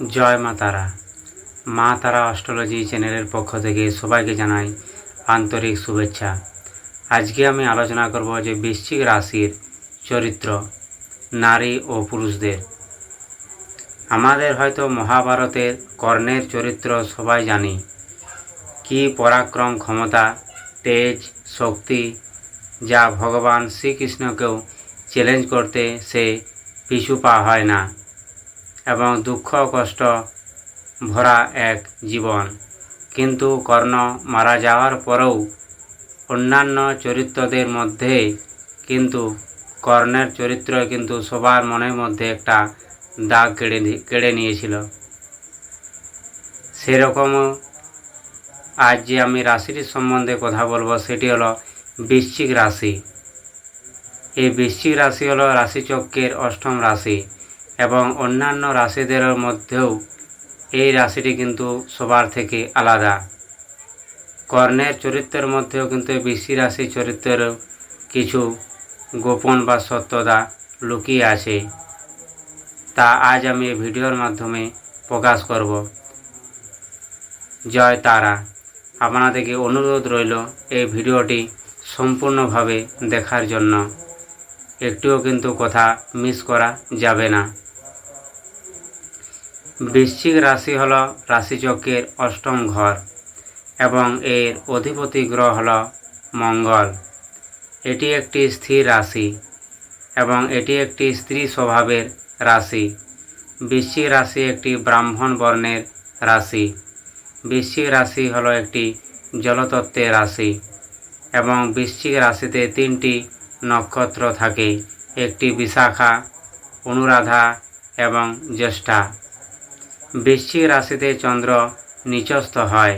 জয় মা তারা। মা তারা অস্ট্রোলজি চ্যানেলের পক্ষ থেকে সবাইকে জানাই আন্তরিক শুভেচ্ছা। আজকে আমি আলোচনা করব যে বৃশ্চিক রাশির চরিত্র, নারী ও পুরুষদের। আমাদের হয়তো মহাভারতের কর্ণের চরিত্র সবাই জানি। কি পরাক্রম ক্ষমতা, তেজ, শক্তি, যা ভগবান শ্রীকৃষ্ণকেও চ্যালেঞ্জ করতে সে পিছু পা হয় না। এবং দুঃখ কষ্ট ভরা এক জীবন। কিন্তু কর্ণ মারা যাওয়ার পরেও অন্যান্য চরিত্রদের মধ্যে কিন্তু, কর্ণের চরিত্র কিন্তু সবার মনের মধ্যে একটা দাগ কেড়ে কেড়ে নিয়েছিল। সেরকমও আজ যে আমি রাশির সম্বন্ধে কথা বলব, সেটি হলো বৃশ্চিক রাশি। এই বৃশ্চিক রাশি হলো রাশিচক্রের অষ্টম রাশি। এবং অন্যান্য রাশিদের মধ্যেও এই রাশিটি কিন্তু সবার থেকে আলাদা। কর্ণের চরিত্রের মধ্যেও কিন্তু বৃশ্চিক রাশি চরিত্রের কিছু গোপন বা সত্যতা লুকিয়ে আছে। তা আজ আমি এই ভিডিওর মাধ্যমে প্রকাশ করব। জয় তারা। আপনাদেরকে অনুরোধ রইল এই ভিডিওটি সম্পূর্ণভাবে দেখার জন্য। একটিও কিন্তু কথা মিস করা যাবে না। বৃশ্চিক রাশি হল রাশিচক্রের অষ্টম ঘর এবং এর অধিপতি গ্রহ হল মঙ্গল। এটি একটি স্থির রাশি এবং এটি একটি স্ত্রী স্বভাবের রাশি। বৃশ্চিক রাশি একটি ব্রাহ্মণ বর্ণের রাশি। বৃশ্চিক রাশি হলো একটি জলতত্ত্বের রাশি এবং বৃশ্চিক রাশিতে তিনটি নক্ষত্র থাকে, একটি বিশাখা, অনুরাধা এবং জ্যেষ্ঠা। বৃশ্চিক রাশিতে চন্দ্র নিচস্থ হয়।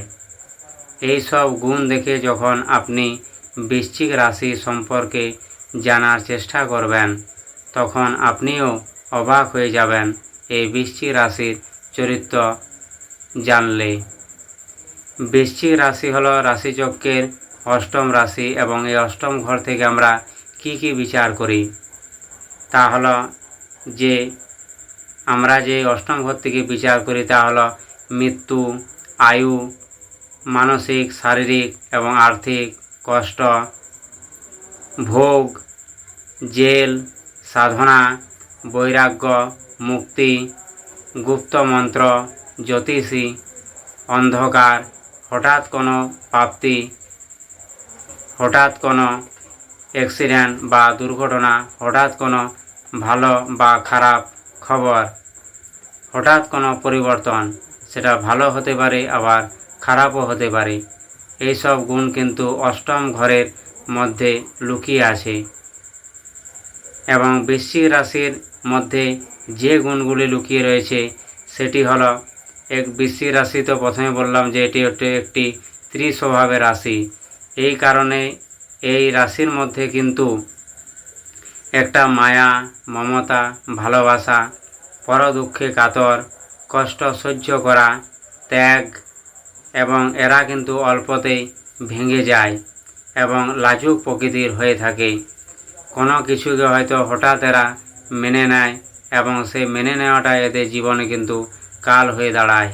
এই সব গুণ দেখে যখন আপনি বৃশ্চিক রাশি সম্পর্কে জানার চেষ্টা করবেন, তখন আপনিও অবাক হয়ে যাবেন এই বৃশ্চিক রাশির চরিত্র জানলে। বৃশ্চিক রাশি হলো রাশিচক্রের অষ্টম রাশি এবং এই অষ্টম ঘর থেকে আমরা কি কি বিচার করি? তা হলো যে আমরা যে অষ্টম ঘর থেকে বিচার করি তা হলো মৃত্যু, আয়ু, মানসিক, শারীরিক এবং আর্থিক কষ্ট, ভোগ, জেল, সাধনা, বৈরাগ্য, মুক্তি, গুপ্ত মন্ত্র, জ্যোতিষী, অন্ধকার, হঠাৎ কোনো প্রাপ্তি, হঠাৎ কোনো অ্যাক্সিডেন্ট বা দুর্ঘটনা, হঠাৎ কোনো ভালো বা খারাপ খবর। হঠাৎ কোনো পরিবর্তন, সেটা ভালো হতে পারে, আবার খারাপও হতে পারে। এইসব গুণ কিন্তু অষ্টম ঘরের মধ্যে লুকিয়ে আছে। এবং বৃশ্চিক রাশির মধ্যে যে গুণগুলি লুকিয়ে রয়েছে, সেটি হলো, এক বৃশ্চিক রাশি তো প্রথমে বললাম যে এটি একটি একটি ত্রিস্বভাবের রাশি। এই কারণে এই রাশির মধ্যে কিন্তু একটা মায়া, মমতা, ভালোবাসা পর দুঃখে কাতর, কষ্ট সহ্য করা, ত্যাগ, এবং এরা কিন্তু অল্পতেই ভেঙে যায় এবং লাজুক প্রকৃতির হয়ে থাকে। কোনো কিছুকে হয়তো হঠাৎ এরা মেনে নেয় এবং সেই মেনে নেওয়াটা এদের জীবনে কিন্তু কাল হয়ে দাঁড়ায়।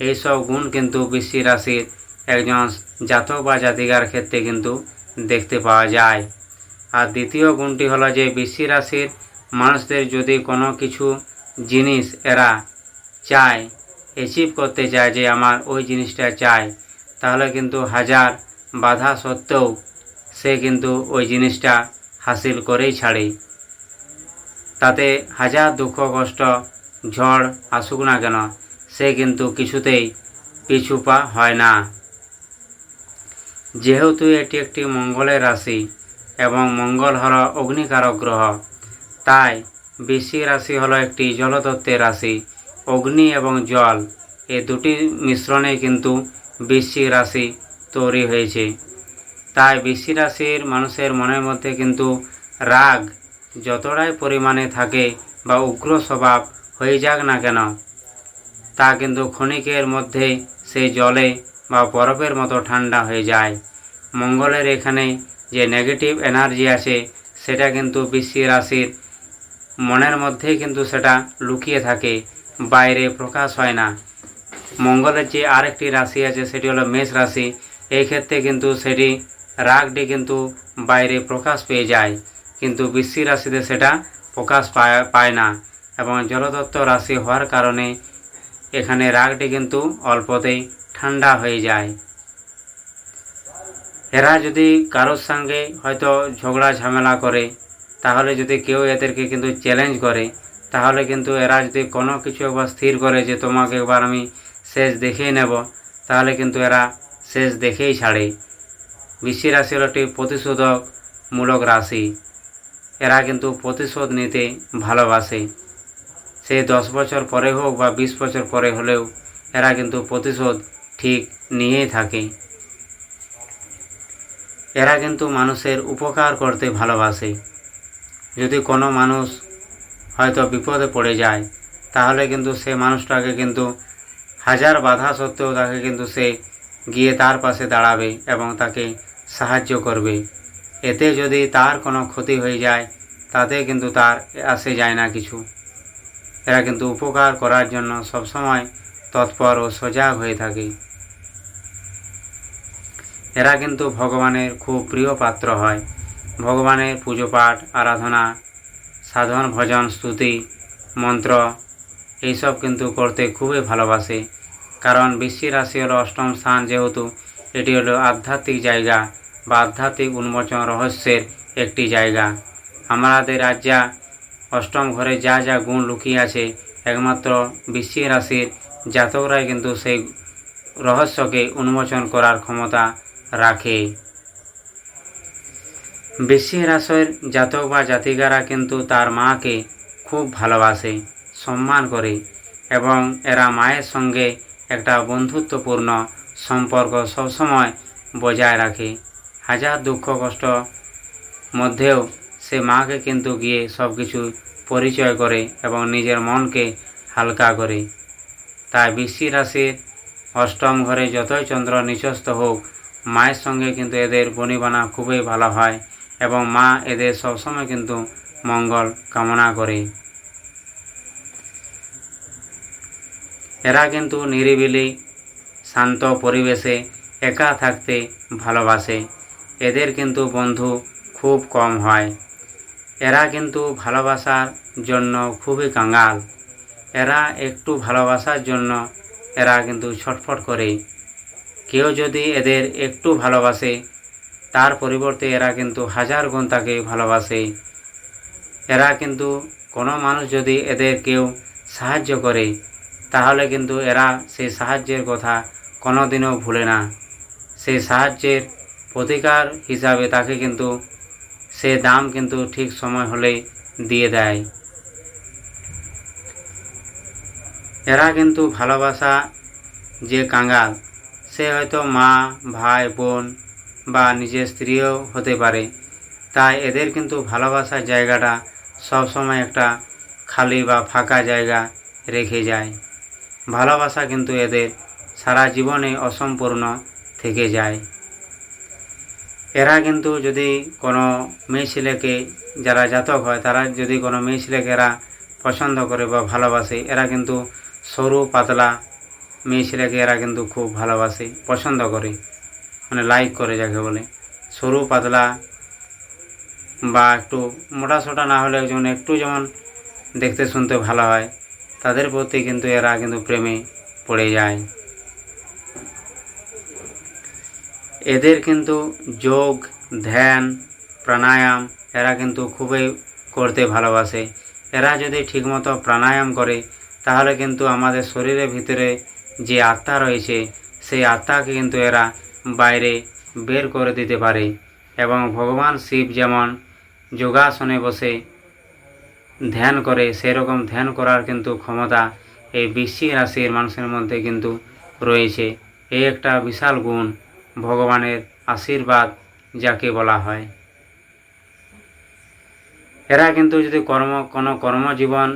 এইসব গুণ কিন্তু বৃশ্চিক রাশির একজন জাতক বা জাতিকার ক্ষেত্রে কিন্তু দেখতে পাওয়া যায়। আর দ্বিতীয় গুণটি হলো যে বৃশ্চিক রাশির মানুষদের যদি কোনো কিছু জিনিস এরা চায় অ্যাচিভ করতে চায় যে আমার ওই জিনিসটা চাই তাহলে কিন্তু হাজার বাধা সত্ত্বেও সে কিন্তু ওই জিনিসটা হাসিল করেই ছাড়ে। তাতে হাজার দুঃখ, কষ্ট, ঝড় আসুক না কেন, সে কিন্তু কিছুতেই পিছু পা হয় না। যেহেতু এটি একটি মঙ্গলের রাশি এবং মঙ্গল হল অগ্নিকারক গ্রহ। তাই বৃশ্চিক রাশি হলো একটি জলতত্ত্বের রাশি। অগ্নি এবং জল এই দুটি মিশ্রণে কিন্তু বৃশ্চিক রাশি তৈরি হয়েছে। তাই বৃশ্চিক রাশির মানুষের মনের মধ্যে কিন্তু রাগ যতটাই পরিমাণে থাকে বা উগ্র স্বভাব হয়ে যাক না কেন, তা কিন্তু ক্ষণিকের মধ্যে সেই জলে বা বরফের মতো ঠান্ডা হয়ে যায়। মঙ্গলের এখানে যে নেগেটিভ এনার্জি আছে সেটা কিন্তু বৃশ্চিক রাশির মনের মধ্যেই কিন্তু সেটা লুকিয়ে থাকে, বাইরে প্রকাশ হয় না। মঙ্গলের যে আরেকটি রাশি আছে, সেটি হলো মেষ রাশি, এই ক্ষেত্রে কিন্তু সেটি রাগটি কিন্তু বাইরে প্রকাশ পেয়ে যায়, কিন্তু বৃশ্চিক রাশিতে সেটা প্রকাশ পায় পায় না এবং জলতত্ত্ব রাশি হওয়ার কারণে এখানে রাগটি কিন্তু অল্পতেই ঠান্ডা হয়ে যায়। এরা যদি কারোর সঙ্গে হয়তো ঝগড়া, ঝামেলা করে, তাহলে যদি কেউ এদেরকে কিন্তু চ্যালেঞ্জ করে, তাহলে কিন্তু এরা যদি কোনো কিছু একবার স্থির করে যে তোমাকে একবার আমি শেষ দেখেই নেব, তাহলে কিন্তু এরা শেষ দেখেই ছাড়ে। বৃষ্টি রাশি হল একটি প্রতিশোধকমূলক রাশি। এরা কিন্তু প্রতিশোধ নিতে ভালোবাসে। সে দশ বছর পরে হোক বা বিশ বছর পরে হলেও এরা কিন্তু প্রতিশোধ ঠিক নিয়েই থাকে। এরা কিন্তু মানুষের উপকার করতে ভালোবাসে। যদি কোনো মানুষ হয়তো বিপদে পড়ে যায়, তাহলে কিন্তু সে মানুষটাকে কিন্তু হাজার বাধা সত্ত্বেও তাকে কিন্তু সে গিয়ে তার পাশে দাঁড়াবে এবং তাকে সাহায্য করবে। এতে যদি তার কোনো ক্ষতি হয়ে যায়, তাতে কিন্তু তার আসে যায় না কিছু। এরা কিন্তু উপকার করার জন্য সবসময় তৎপর ও সজাগ হয়ে থাকে। এরা কিন্তু ভগবানের খুব প্রিয় পাত্র হয়। ভগবানের পুজো পাঠ, আরাধনা, সাধন, ভজন, স্তুতি, মন্ত্র, এইসব কিন্তু করতে খুবই ভালোবাসে। কারণ বৃষ্টি রাশি হলো অষ্টম স্থান যেহেতু, এটি হলো আধ্যাত্মিক জায়গা বা আধ্যাত্মিক উন্মোচন রহস্যের একটি জায়গা। আমাদের রাজ্যা অষ্টম ঘরে যা যা গুণ লুকিয়ে আছে, একমাত্র বৃশ্চিক রাশির জাতকরাই কিন্তু সেই রহস্যকে উন্মোচন করার ক্ষমতা রাখে। বৃশ্চিক রাশির জাতক বা জাতিকারা কিন্তু তার মাকে খুব ভালোবাসে, সম্মান করে এবং এরা মায়ের সঙ্গে একটা বন্ধুত্বপূর্ণ সম্পর্ক সবসময় বজায় রাখে। হাজার দুঃখ কষ্ট মধ্যেও সে মাকে কিন্তু গিয়ে সব কিছু পরিচয় করে এবং নিজের মনকে হালকা করে। তাই বৃষ্টি রাশির অষ্টম ঘরে যতই চন্দ্র নিচস্ত হোক মায়ের সঙ্গে কিন্তু এদের বনিবানা খুবই ভালো হয় এবং মা এদের সবসময় কিন্তু মঙ্গল কামনা করে। এরা কিন্তু নিরিবিলি, শান্ত পরিবেশে একা থাকতে ভালোবাসে। এদের কিন্তু বন্ধু খুব কম হয়। এরা কিন্তু ভালোবাসার জন্য খুবই কাঙ্গাল এরা একটু ভালোবাসার জন্য এরা কিন্তু ছটফট করে। কেউ যদি এদের একটু ভালোবাসে, তার পরিবর্তে এরা কিন্তু হাজার গুণ তাকে ভালোবাসে। এরা কিন্তু কোনো মানুষ যদি এদের কেউ সাহায্য করে, তাহলে কিন্তু এরা সেই সাহায্যের কথা কোনোদিনও ভুলে না। সেই সাহায্যের প্রতিকার হিসাবে তাকে কিন্তু সে দাম কিন্তু ঠিক সময় হলে দিয়ে দেয়। এরা কিন্তু ভালোবাসা যে কাঙ্গাল সে হয়তো মা, ভাই, বোন বা নিজের স্ত্রীও হতে পারে। তাই এদের কিন্তু ভালোবাসার জায়গাটা সব সময় একটা খালি বা ফাঁকা জায়গা রেখে যায়। ভালোবাসা কিন্তু এদের সারা জীবনে অসম্পূর্ণ থেকে যায়। এরা কিন্তু যদি কোনো মেয়ে ছেলেকে যারা জাতক হয়, তারা যদি কোনো মেয়ে ছেলেকে এরা পছন্দ করে বা ভালোবাসে, এরা কিন্তু সরু, পাতলা মেয়ে ছেলেকে এরা কিন্তু খুব ভালোবাসে, পছন্দ করে মানে লাইক করে যাকে বলে। সরু, পাতলা বা একটু মোটা সোটা না হলে যেমন একটু যেমন দেখতে শুনতে ভালো হয়, তাদের প্রতি কিন্তু এরা কিন্তু প্রেমে পড়ে যায়। এদের কিন্তু যোগ, ধ্যান, প্রাণায়াম এরা কিন্তু খুবই করতে ভালোবাসে। এরা যদি ঠিকমতো প্রাণায়াম করে, তাহলে কিন্তু আমাদের শরীরের ভিতরে যে আত্মা রয়েছে, সেই আত্মাকে কিন্তু এরা বাইরে বের করে দিতে পারে এবং ভগবান শিব যেমন যোগাসনে বসে ধ্যান করে, সেরকম ধ্যান করার কিন্তু ক্ষমতা এই বৃশ্চিক রাশির মানুষের মধ্যে কিন্তু রয়েছে। এই একটা বিশাল গুণ, ভগবানের আশীর্বাদ যাকে বলা হয়। এরা কিন্তু যদি কর্ম, কোনো কর্মজীবন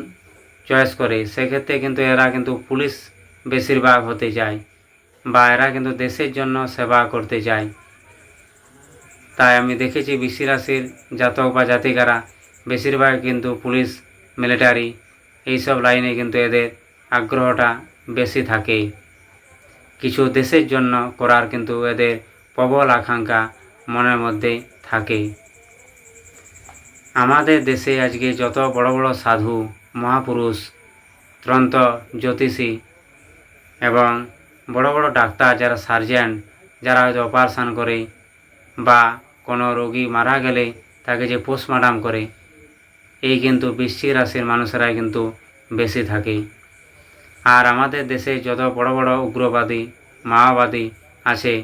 চয়েস করে, সেক্ষেত্রে কিন্তু এরা কিন্তু পুলিশ বেশিরভাগ হতে চায়। বা এরা কিন্তু দেশের জন্য সেবা করতে চায়। তাই আমি দেখেছি বৃষ্টি রাশির জাতক বা জাতিকারা, বেশিরভাগ কিন্তু পুলিশ, মিলিটারি এইসব লাইনে কিন্তু এদের আগ্রহটা বেশি থাকে। কিছু দেশের জন্য করার কিন্তু এদের প্রবল আকাঙ্ক্ষা মনের মধ্যে থাকে। আমাদের দেশে আজকে যত বড় বড় সাধু, মহাপুরুষ, ত্রন্ত জ্যোতিষী এবং বড় বড় ডাক্তার যারা সার্জেন, যারা হয়তো অপারেশান করে বা কোনো রোগী মারা গেলে তাকে যে পোস্টমর্টম করে, এই কিন্তু বৃশ্চিক রাশির মানুষেরাই কিন্তু বেশি থাকে। আর আমাদের দেশে যত বড় বড় উগ্রবাদী, মাওবাদী আছে,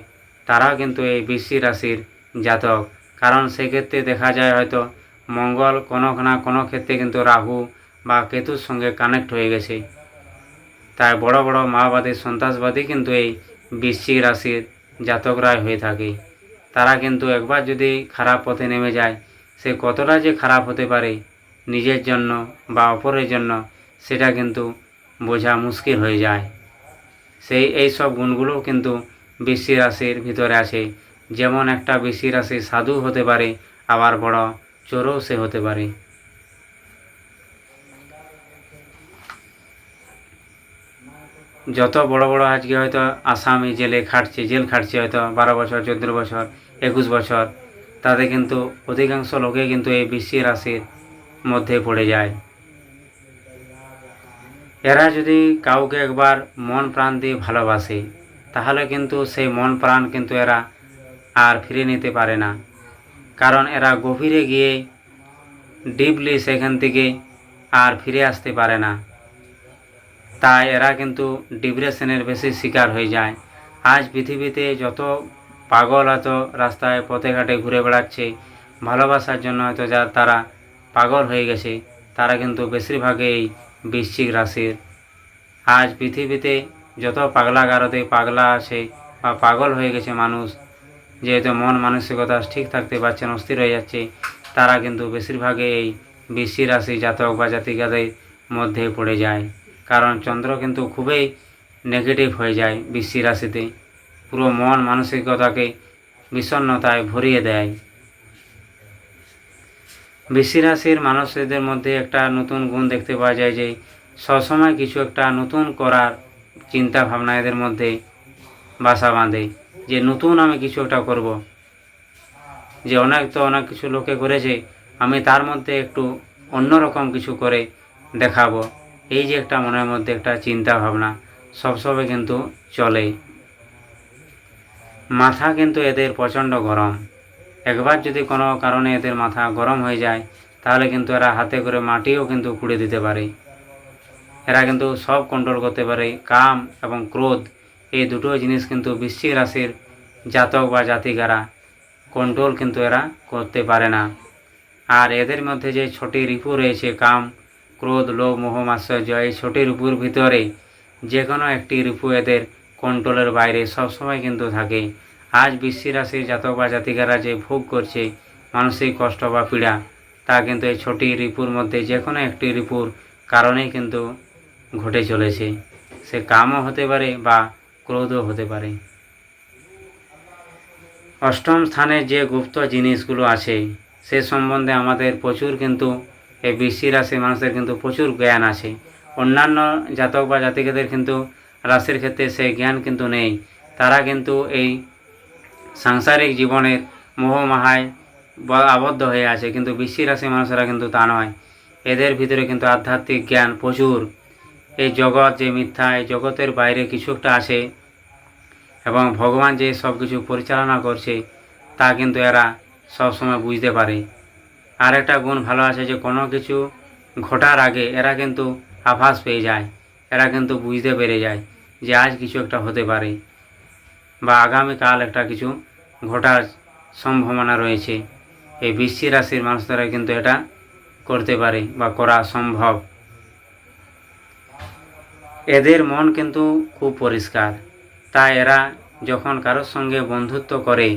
তারাও কিন্তু এই বৃশ্চিক রাশির জাতক। কারণ সেক্ষেত্রে দেখা যায় হয়তো মঙ্গল কোনো না কোনো ক্ষেত্রে কিন্তু রাহু বা কেতুর সঙ্গে কানেক্ট হয়ে গেছে। তাই বড় বড় মাওবাদী সন্ত্রাসবাদী কিন্তু এই বৃশ্চিক রাশির জাতকরাই হয়ে থাকে। তারা কিন্তু একবার যদি খারাপ পথে নেমে যায়, সে কতটা যে খারাপ হতে পারে নিজের জন্য বা অপরের জন্য, সেটা কিন্তু বোঝা মুশকিল হয়ে যায়। সেই, এই সব গুণগুলো কিন্তু বৃশ্চিক রাশির ভিতরে আছে। যেমন একটা বৃশ্চিক রাশি সাধু হতে পারে, আবার বড় চোরও সে হতে পারে। যত বড় বড় আজকে হয়তো আসামি জেলে খাটছে, জেল খাটছে হয়তো বারো বছর, চোদ্দ বছর, একুশ বছর তাদের কিন্তু অধিকাংশ লোকে কিন্তু এই বৃশ্চিক রাশির মধ্যে পড়ে যায়। এরা যদি কাউকে একবার মন প্রাণ দিয়ে ভালোবাসে, তাহলে কিন্তু সেই মন প্রাণ কিন্তু এরা আর ফিরে নিতে পারে না। কারণ এরা গভীরে গিয়ে ডিপলি সেখান থেকে আর ফিরে আসতে পারে না। তাই এরা কিন্তু ডিপ্রেশনের বেশি শিকার হয়ে যায়। আজ পৃথিবীতে যত পাগল হয়তো রাস্তায় পথে ঘাটে ঘুরে বেড়াচ্ছে, ভালোবাসার জন্য হয়তো যা তারা পাগল হয়ে গেছে, তারা কিন্তু বেশিরভাগে এই বৃশ্চিক রাশির। আজ পৃথিবীতে যত পাগলা গারদে পাগলা আছে বা পাগল হয়ে গেছে মানুষ, যেহেতু মন মানসিকতা ঠিক থাকতে পারছে অস্থির হয়ে যাচ্ছে, তারা কিন্তু বেশিরভাগে এই বৃশ্চিক রাশি জাতক বা জাতিকাদের মধ্যে পড়ে যায়। কারণ চন্দ্র কিন্তু খুবই নেগেটিভ হয়ে যায় বৃশ্চিক রাশিতে। পুরো মন মানসিকতাকে বিষণ্ণতায় ভরিয়ে দেয়। বৃশ্চিক রাশির মানুষদের মধ্যে একটা নতুন গুণ দেখতে পাওয়া যায় যে, সবসময় কিছু একটা নতুন করার চিন্তা ভাবনা এদের মধ্যে বাসা বাঁধে যে, নতুন আমি কিছু একটা করব। যে, অনেক তো অনেক কিছু লোকে করেছে, আমি তার মধ্যে একটু অন্যরকম কিছু করে দেখাবো। এই যে একটা মনের মধ্যে একটা চিন্তা ভাবনা সবসময় কিন্তু চলে। মাথা কিন্তু এদের প্রচণ্ড গরম। একবার যদি কোনো কারণে এদের মাথা গরম হয়ে যায়, তাহলে কিন্তু এরা হাতে করে মাটিও কিন্তু কুড়ে দিতে পারে। এরা কিন্তু সব কন্ট্রোল করতে পারে, কাম এবং ক্রোধ। এই দুটো জিনিস কিন্তু বৃশ্চিক রাশির জাতক বা জাতিকারা কন্ট্রোল কিন্তু এরা করতে পারে না। আর এদের মধ্যে যে ছটি রিপু রয়েছে, কাম ক্রোধ, লোভ, মোহ মাশ্চর্য এই ছটি রিপুর ভিতরে যে কোনো একটি রিপু এদের কন্ট্রোলের বাইরে সবসময় কিন্তু থাকে। আজ বৃশ্চিক রাশির জাতক বা জাতিকারা যে ভোগ করছে, মানসিক কষ্ট বা পীড়া, তা কিন্তু এই ছটি রিপুর মধ্যে যে কোনো একটি রিপুর কারণেই কিন্তু ঘটে চলেছে। সে কামও হতে পারে বা ক্রোধও হতে পারে। অষ্টম স্থানে যে গুপ্ত জিনিসগুলো আছে, সে সম্বন্ধে আমাদের প্রচুর কিন্তু এই বৃশ্চিক রাশির মানুষদের কিন্তু প্রচুর জ্ঞান আছে। অন্যান্য জাতক বা জাতিকাদের কিন্তু রাশির ক্ষেত্রে সেই জ্ঞান কিন্তু নেই। তারা কিন্তু এই সাংসারিক জীবনের মোহমাহায় আবদ্ধ হয়ে আছে, কিন্তু বৃশ্চিক রাশির মানুষেরা কিন্তু তা নয়। এদের ভিতরে কিন্তু আধ্যাত্মিক জ্ঞান প্রচুর। এই জগৎ যে মিথ্যা, এই জগতের বাইরে কিছু একটা আছে এবং ভগবান যে সব কিছু পরিচালনা করছে, তা কিন্তু এরা সবসময় বুঝতে পারে। আর একটা গুণ ভালো আছে যে কোনো কিছু ঘটার আগে এরা কিন্তু আভাস পেয়ে যায়, এরা কিন্তু বুঝতে পেরে যায় যে আজ কিছু একটা হতে পারে বা আগামীকাল একটা কিছু ঘটার সম্ভাবনা রয়েছে। এই বৃশ্চিক রাশির মানুষরা কিন্তু এটা করতে পারে বা করা সম্ভব। এদের মন কিন্তু খুব পরিষ্কার, তাই এরা যখন কারোর সঙ্গে বন্ধুত্ব করে,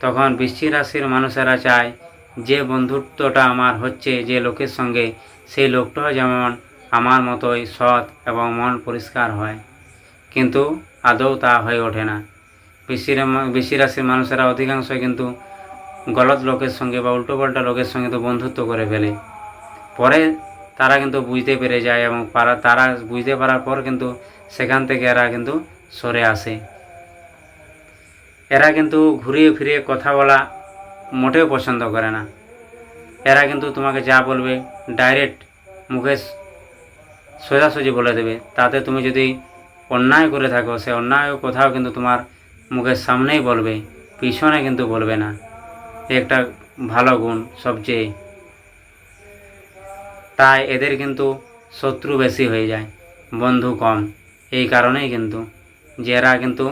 তখন বৃষ্টি রাশির মানুষেরা চায় যে বন্ধুত্বটা আমার হচ্ছে যে লোকের সঙ্গে, সেই লোকটাও যেমন আমার মতোই সৎ এবং মন পরিষ্কার হয়। কিন্তু আদৌ তা হয়ে ওঠে না। বৃশ্চির বৃশ্চিক রাশির মানুষেরা অধিকাংশ কিন্তু গলত লোকের সঙ্গে বা উল্টোপাল্টা লোকের সঙ্গে তো বন্ধুত্ব করে ফেলে। পরে তারা কিন্তু বুঝতে পেরে যায় এবং পারা, তারা বুঝতে পারার পর কিন্তু সেখান থেকে এরা কিন্তু সরে আসে। এরা কিন্তু ঘুরিয়ে ফিরিয়ে কথা বলা মোটেও পছন্দ করে না। এরা কিন্তু তোমাকে যা বলবে ডাইরেক্ট মুখে সোজাসুজি বলে দেবে। তাতে তুমি যদি অন্যায় করে থাকো, সে অন্যায় কোথাও কিন্তু তোমার মুখের সামনেই বলবে, পিছনে কিন্তু বলবে না। একটা ভালো গুণ সবচেয়ে। তাই এদের কিন্তু শত্রু বেশি হয়ে যায়, বন্ধু কম। এই কারণেই কিন্তু যে এরা কিন্তু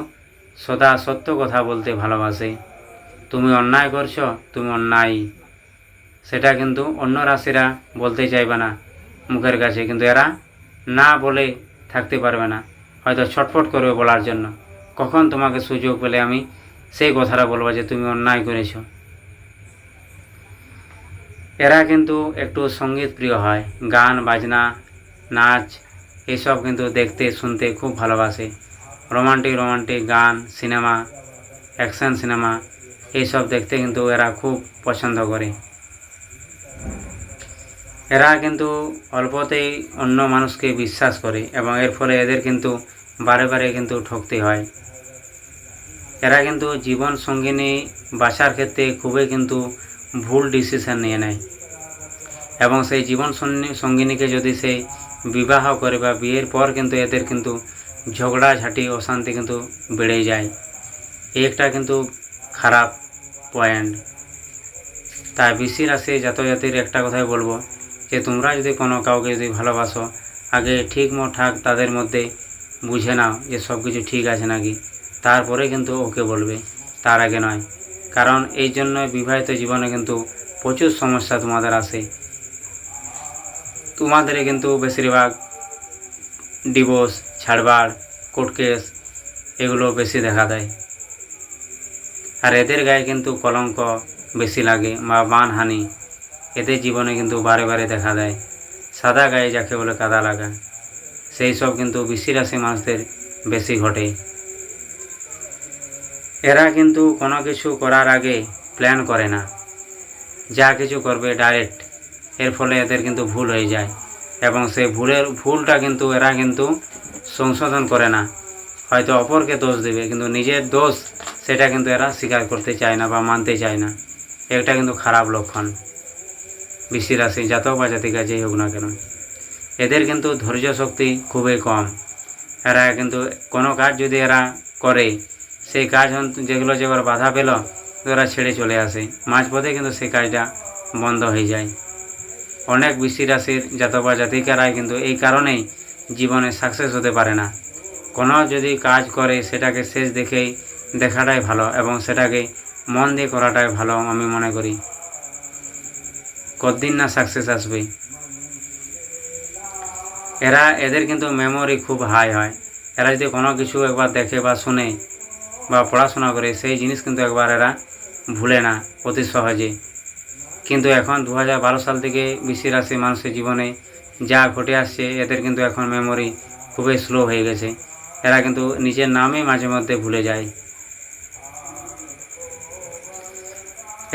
সদা সত্য কথা বলতে ভালোবাসে। তুমি অন্যায় করছ, তুমি অন্যায়। সেটা কিন্তু অন্য রাশিরা বলতে চাইবে না মুখের কাছে, কিন্তু এরা না বলে থাকতে পারবে না, হয়তো ছটফট করবে বলার জন্য। কখন তোমাকে সুযোগ পেলে আমি সেই কথাটা বলব যে তুমি অন্যায় করেছ। এরা কিন্তু একটু সংগীত প্রিয় হয়, গান, বাজনা, নাচ, এসব কিন্তু দেখতে, শুনতে খুব ভালোবাসে। রোমান্টিক রোমান্টিক গান, সিনেমা, অ্যাকশন সিনেমা এইসব দেখতে কিন্তু এরা খুব পছন্দ করে। এরা কিন্তু অল্পতেই অন্য মানুষকে বিশ্বাস করে এবং এর ফলে এদের কিন্তু বারে বারে কিন্তু ঠকতে হয়। এরা কিন্তু জীবন সঙ্গিনী বাঁচার ক্ষেত্রে খুবই কিন্তু ভুল ডিসিশন নিয়ে নেয়। এবং সেই জীবন সঙ্গী- সঙ্গিনীকে যদি সে বিবাহ করে বা বিয়ের পর কিন্তু এদের কিন্তু ঝগড়াঝাটি, অশান্তি কিন্তু বেড়ে যায়। এই একটা কিন্তু খারাপ পয়েন্ট। তাই বৃষ্টি রাশি জাতজাতির একটা কথাই বলব, যে তোমরা যদি কোনো কাউকে যদি ভালোবাসো, আগে ঠিক ঠাক তাদের মধ্যে, বুঝে নাও যে সব কিছু ঠিক আছে নাকি। তারপরে কিন্তু ওকে বলবে, তার আগে নয়। কারণ এই জন্য বিবাহিত জীবনে কিন্তু প্রচুর সমস্যা তোমাদের আসে তোমাদের কিন্তু বেশিরভাগ ডিভোর্স ছাড়বার কোর্ট কেস এগুলো বেশি দেখা দেয়। আর এদের গায়ে কিন্তু কলঙ্ক বেশি লাগে, বা মানহানি। এদের জীবনে কিন্তু বারে বারে দেখা দেয়। সাদা গায়ে যাকে বলে কাদা লাগা। সেই সব কিন্তু বৃষ্টি রাশি মানুষদের বেশি ঘটে। এরা কিন্তু কোনো কিছু করার আগে প্ল্যান করে না। যা কিছু করবে ডাইরেক্ট এর ফলে এদের কিন্তু ভুল হয়ে যায়। এবং সেই ভুলের, ভুলটা কিন্তু এরা কিন্তু সংশোধন করে না। হয়তো অপরকে দোষ দেবে, কিন্তু নিজের দোষ সেটা কিন্তু এরা স্বীকার করতে চায় না বা মানতে চায় না। এটা কিন্তু খারাপ লক্ষণ। বৃষ্টি রাশি, জাতক বা জাতিকা যেই হোক না কেন। এদের কিন্তু ধৈর্য শক্তি খুবই কম। এরা কিন্তু কোনো কাজ যদি এরা করে, সেই কাজ যেগুলো যেবার বাধা পেল ওরা ছেড়ে চলে আসে। মাঝপথে কিন্তু সেই কাজটা বন্ধ হয়ে যায়। অনেক বৃষ্টি রাশির জাতক বা জাতিকারাই কিন্তু এই কারণেই জীবনে সাকসেস হতে পারে না। কোনো যদি কাজ করে, সেটাকে শেষ দেখেই দেখাটাই ভালো এবং সেটাকে মন দিয়ে করাটাই ভালো আমি মনে করি। কতদিন না সাকসেস আসবে। এরা, এদের কিন্তু মেমোরি খুব হাই হয়। এরা যদি কোনো কিছু একবার দেখে বা শুনে বা পড়াশোনা করে, সেই জিনিস কিন্তু একবার এরা ভুলে না অতি সহজে। কিন্তু এখন দু হাজার বারো সাল থেকে বৃষ্টি রাশি মানুষের জীবনে যা ঘটে আসছে, এদের কিন্তু এখন মেমোরি খুবই স্লো হয়ে গেছে। এরা কিন্তু নিজের নামই মাঝে মধ্যে ভুলে যায়।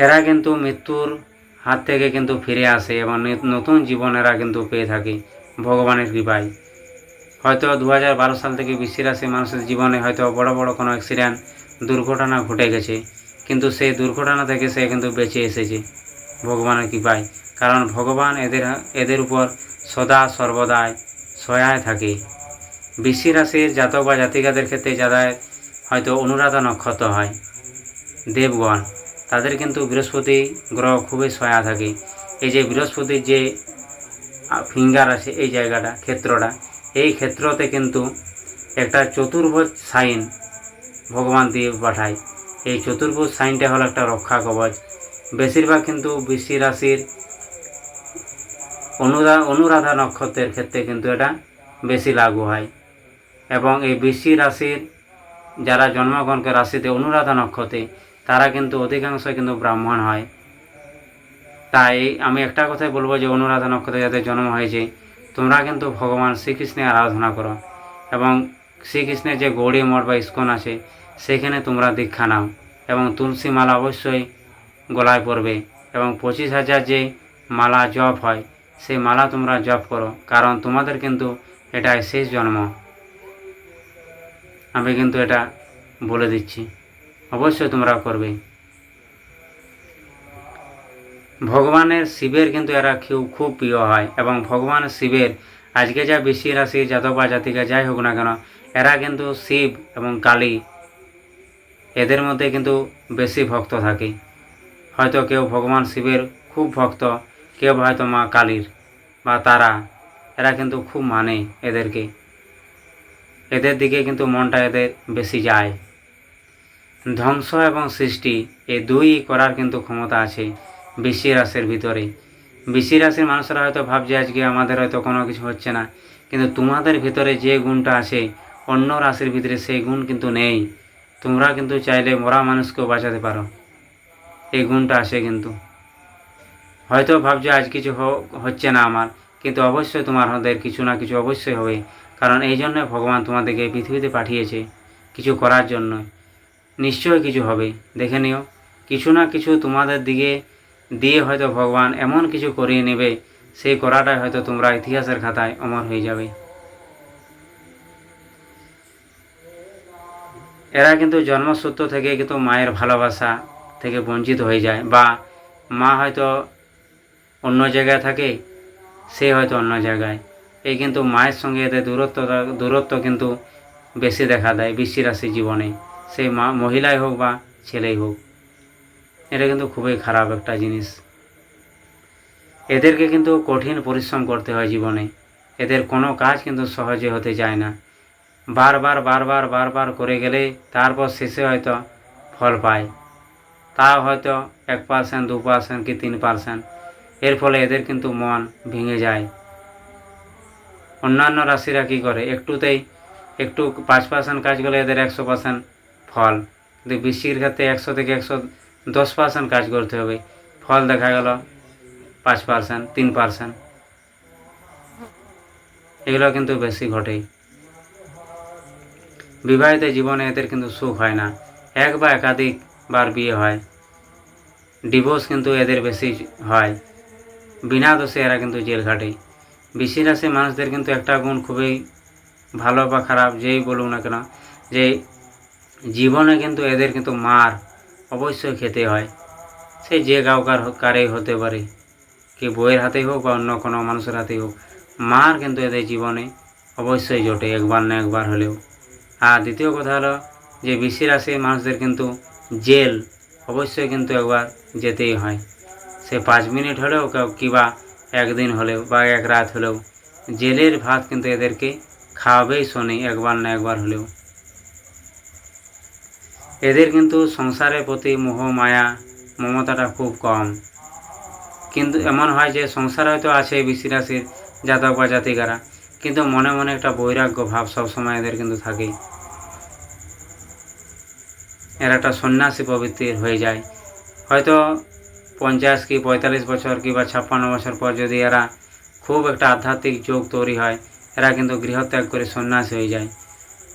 এরা কিন্তু মৃত্যুর হাত থেকে কিন্তু ফিরে আসে এবং নতুন জীবন এরা কিন্তু পেয়ে থাকে ভগবানের কৃপায়। হয়তো দু হাজার বারো সাল থেকে বৃষ্টি রাশি মানুষের জীবনে হয়তো বড় বড় কোনো অ্যাক্সিডেন্ট দুর্ঘটনা ঘটে গেছে। কিন্তু সেই দুর্ঘটনা থেকে সে কিন্তু বেঁচে এসেছে ভগবানের কৃপায়। কারণ ভগবান এদের এদের উপর সদা সর্বদাই সহায় থাকে। বৃষ্টি রাশির জাতক বা জাতিকাদের ক্ষেত্রে যাদের হয়তো অনুরাধা নক্ষত্র হয়, দেবগণ। তাদের কিন্তু বৃহস্পতি গ্রহ খুবই সহায় থাকে। এই যে বৃহস্পতির যে ফিঙ্গার আছে এই জায়গাটা, ক্ষেত্রটা, এই ক্ষেত্রতে কিন্তু একটা চতুর্ভুজ সাইন ভগবান দিয়ে পাঠায়। এই চতুর্ভুজ সাইনটা হলো একটা রক্ষা কবচ। বেশিরভাগ কিন্তু বৃষ্টি রাশির অনুরা, অনুরাধা নক্ষত্রের ক্ষেত্রে কিন্তু এটা বেশি লাগু হয়। এবং এই বৃষ্টি রাশির যারা জন্মগ্রহণ করে রাশিতে অনুরাধা নক্ষত্রে তারা কিন্তু অধিকাংশ কিন্তু ব্রাহ্মণ হয়। তাই আমি একটা কথাই বলব যে, অনুরাধা নক্ষত্রে যাদের জন্ম হয়েছে, তোমরা কিন্তু ভগবান শ্রীকৃষ্ণের আরাধনা করো এবং শ্রীকৃষ্ণের যে গৌড়ী মঠ বা ইস্কন আছে, সেখানে তোমরা দীক্ষা নাও এবং তুলসী মালা অবশ্যই গলায় পরবে এবং পঁচিশ হাজার যে মালা জপ হয়, সেই মালা তোমরা জপ করো, কারণ তোমাদের কিন্তু এটাই শেষ জন্ম। আমি কিন্তু এটা বলে দিচ্ছি। অবশ্যই তোমরা করবে। ভগবানের শিবের কিন্তু এরা খুব খুব প্রিয় হয় এবং ভগবান শিবের আজকে যা বেশি রাশি, জাতক বা জাতিকা যাই হোক না কেন, এরা কিন্তু শিব এবং কালী এদের মধ্যে কিন্তু বেশি ভক্ত থাকে। হয়তো কেউ ভগবান শিবের খুব ভক্ত, কেউ হয়তো মা কালীর বা তারা, এরা কিন্তু খুব মানে এদেরকে। এদের দিকে কিন্তু মনটা এদের বেশি যায়। ধ্বংস এবং সৃষ্টি এই দুই করার কিন্তু ক্ষমতা আছে বৃষ্টি রাশির ভিতরে। বৃষ্টি রাশির মানুষরা হয়তো ভাবছে, আজকে আমাদের হয়তো কোনো কিছু হচ্ছে না। কিন্তু তোমাদের ভিতরে যে গুণটা আছে, অন্য রাশির ভিতরে সেই গুণ কিন্তু নেই। তোমরা কিন্তু চাইলে মরা মানুষকেও বাঁচাতে পারো। এই গুণটা আসে কিন্তু। হয়তো ভাবছ, আজ কিছু হচ্ছে না আমার। কিন্তু অবশ্যই তোমার হদের কিছু না কিছু অবশ্যই হবে। কারণ এই জন্য ভগবান তোমাদেরকে পৃথিবীতে পাঠিয়েছে কিছু করার জন্য নিশ্চয়ই কিছু হবে। দেখে নিও। কিছু না কিছু তোমাদের দিকে দিয়ে হয়তো ভগবান এমন কিছু করিয়ে নেবে, সেই করাটাই হয়তো তোমরা ইতিহাসের খাতায় অমর হয়ে যাবে। এরা কিন্তু জন্মসূত্র থেকে কিন্তু মায়ের ভালোবাসা থেকে বঞ্চিত হয়ে যায়, বা মা হয়তো অন্য জায়গায় থাকে, সে হয়তো অন্য জায়গায়। এই কিন্তু মায়ের সঙ্গে এদের দূরত্ব দূরত্ব কিন্তু বেশি দেখা দেয় বৃষ্টি রাশি জীবনে। সেই মা, মহিলাই হোক বা ছেলেই হোক, এটা কিন্তু খুবই খারাপ একটা জিনিস। এদেরকে কিন্তু কঠিন পরিশ্রম করতে হয় জীবনে। এদের কোনো কাজ কিন্তু সহজে হতে যায় না। বারবার বারবার বারবার করে গেলে তারপর শেষে হয়তো ফল পায়। তাও হয়তো এক পার্সেন্ট দু পার্সেন্ট কি তিন পার্সেন্ট এর ফলে এদের কিন্তু মন ভেঙে যায়। অন্যান্য রাশিরা কী করে? একটুতেই, একটু পাঁচ পার্সেন্ট কাজ করলে এদের একশো পার্সেন্ট ফল। কিন্তু বৃষ্টির ক্ষেত্রে একশো থেকে একশো দশ পার্সেন্ট কাজ করতে হবে। ফল দেখা গেল পাঁচ পার্সেন্ট, তিন পার্সেন্ট। এগুলো কিন্তু বেশি ঘটে বিবাহিত জীবনে এদের কিন্তু সুখ হয় না। এক বা একাধিক বার বিয়ে হয়। ডিভোর্স কিন্তু এদের বেশি হয়। বিনা দোষে এরা কিন্তু জেল খাটে। বেশি রাশি মানুষদের কিন্তু একটা গুণ খুবই ভালো বা খারাপ, যেই বলুক না কেন, যে জীবনে কিন্তু এদের কিন্তু মার অবশ্যই খেতে হয়। সে যে গাওকার কারেই হতে পারে, কি বইয়ের হাতেই হোক বা অন্য কোনো মানুষের হাতেই হোক, মার কিন্তু এদের জীবনে অবশ্যই জোটে একবার না একবার হলেও। আর দ্বিতীয় কথা হলো যে বেশি রাশি মানুষদের কিন্তু জেল অবশ্যই কিন্তু একবার যেতেই হয়। সে পাঁচ মিনিট হলেও কিবা একদিন হলেও বা এক রাত হলেও জেলের ভাত কিন্তু এদেরকে খাওয়াবেই শোনে একবার না একবার হলেও। এদের কিন্তু সংসারের প্রতি মোহ, মায়া, মমতাটা খুব কম। কিন্তু এমন হয় যে সংসার হয়তো আছে বেশি রাশির জাতক বা জাতিকারা, কিন্তু মনে মনে একটা বৈরাগ্য ভাব সবসময় এদের কিন্তু থাকে এরা একটা সন্ন্যাসী প্রবৃত্তির হয়ে যায়। হয়তো পঞ্চাশ কি পঁয়তাল্লিশ বছর কি বা ছাপ্পান্ন বছর পর যদি এরা খুব একটা আধ্যাত্মিক যোগ তৈরি হয়, এরা কিন্তু গৃহত্যাগ করে সন্ন্যাসী হয়ে যায়।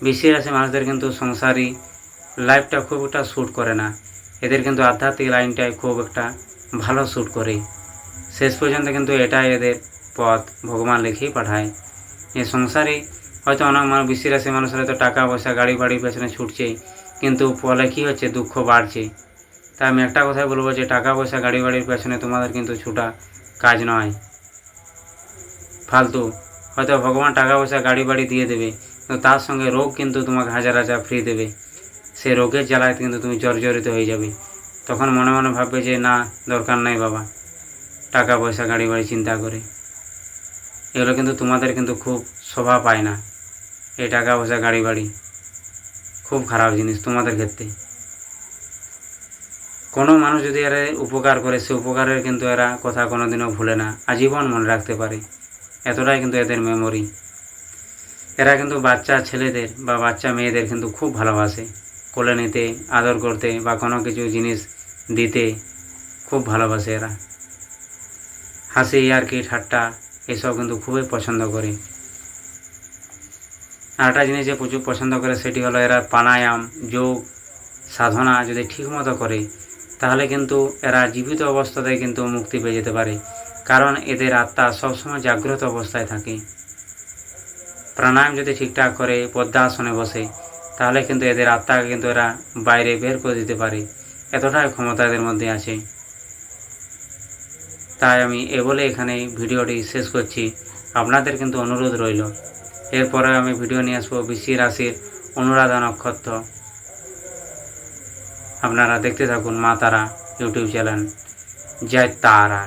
বেশি রাশি মানুষদের কিন্তু সংসারী লাইফটা খুব একটা শ্যুট করে না। এদের কিন্তু আধ্যাত্মিক লাইনটাই খুব একটা ভালো শ্যুট করে। শেষ পর্যন্ত কিন্তু এটাই এদের পথ, ভগবান লিখেই পাঠায়। এ সংসারে হয়তো অনেক মানুষ, বেশি রাশি মানুষের হয়তো টাকা পয়সা, গাড়ি বাড়ির পেছনে ছুটছে, কিন্তু ফলে কী হচ্ছে, দুঃখ বাড়ছে। তাই আমি একটা কথাই বলব যে, টাকা পয়সা, গাড়ি বাড়ির পেছনে তোমাদের কিন্তু ছুটা কাজ নয়। ফালতু। হয়তো ভগবান টাকা পয়সা, গাড়ি বাড়ি দিয়ে দেবে কিন্তু তার সঙ্গে রোগ কিন্তু তোমাকে হাজার হাজার ফ্রি দেবে। সে রোগের জ্বালায় কিন্তু তুমি জর্জরিত হয়ে যাবে। তখন মনে মনে ভাববে যে, না, দরকার নাই বাবা। টাকা পয়সা গাড়ি বাড়ি চিন্তা করে। এগুলো কিন্তু তোমাদের কিন্তু খুব শোভা পায় না। এই টাকা পয়সা গাড়ি বাড়ি খুব খারাপ জিনিস তোমাদের ক্ষেত্রে। কোনো মানুষ যদি এরা উপকার করে, সে উপকারের কিন্তু এরা কথা কোনোদিনও ভুলে না। আজীবন মনে রাখতে পারে। এতটাই কিন্তু এদের মেমোরি এরা কিন্তু বাচ্চা ছেলেদের বা বাচ্চা মেয়েদের কিন্তু খুব ভালোবাসে। কোলে নিতে, আদর করতে বা কোনো কিছু জিনিস দিতে খুব ভালোবাসে এরা। হাসি, ইয়ার্কি, ঠাট্টা এসব কিন্তু খুবই পছন্দ করে। আর একটা জিনিস যে প্রচুর পছন্দ করে সেটি হলো এরা প্রাণায়াম, যোগ, সাধনা যদি ঠিকমতো করে, তাহলে কিন্তু এরা জীবিত অবস্থাতে কিন্তু মুক্তি পেয়ে যেতে পারে। কারণ এদের আত্মা সবসময় জাগ্রত অবস্থায় থাকে। প্রাণায়াম যদি ঠিকঠাক করে, পদ্মাসনে বসে তাহলে কিন্তু এদের আত্মাকে কিন্তু এরা বাইরে বের করে দিতে পারে। এতটাই ক্ষমতা এদের মধ্যে আছে। তাই আমি এ বলে এখানে ভিডিওটি শেষ করছি। আপনাদের কিন্তু অনুরোধ রইল। এরপরে আমি ভিডিও নিয়ে আসব বৃষ্টি রাশির অনুরাধা নক্ষত্র। আপনারা দেখতে থাকুন মা তারা ইউটিউব চ্যানেল। জয় তারা।